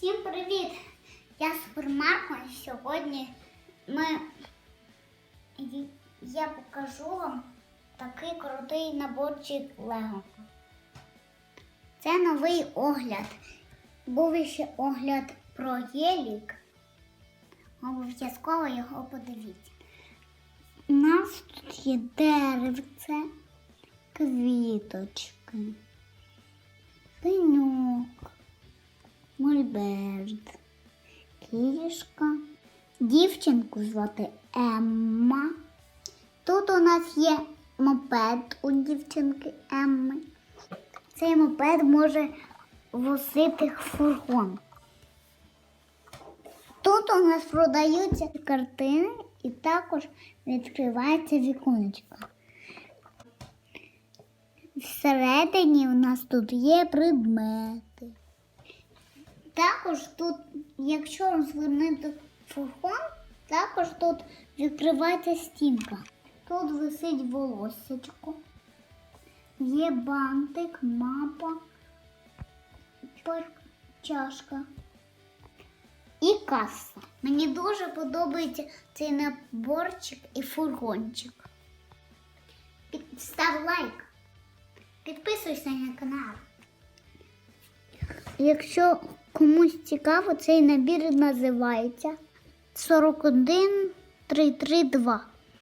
Всім привіт! Я Супермарко і сьогодні ми... я покажу вам такий крутий наборчик Лего. Це новий огляд. Був ще огляд про Єлік. Обов'язково його подивіться. У нас тут є деревце, квіточки, пеньок, мольберт, кішка. Дівчинку звати Емма. Тут у нас є мопед у дівчинки Емми. Цей мопед може возити фургон. Тут у нас продаються картини і також відкривається віконечко. Всередині у нас тут є предмети. Також тут, якщо розвернути фургон, також тут відкривається стінка. Тут висить волоссячко, є бантик, мапа, чашка і каса. Мені дуже подобається цей наборчик і фургончик. Став лайк. Підписуйся на канал. Якщо комусь цікаво, цей набір називається 41332.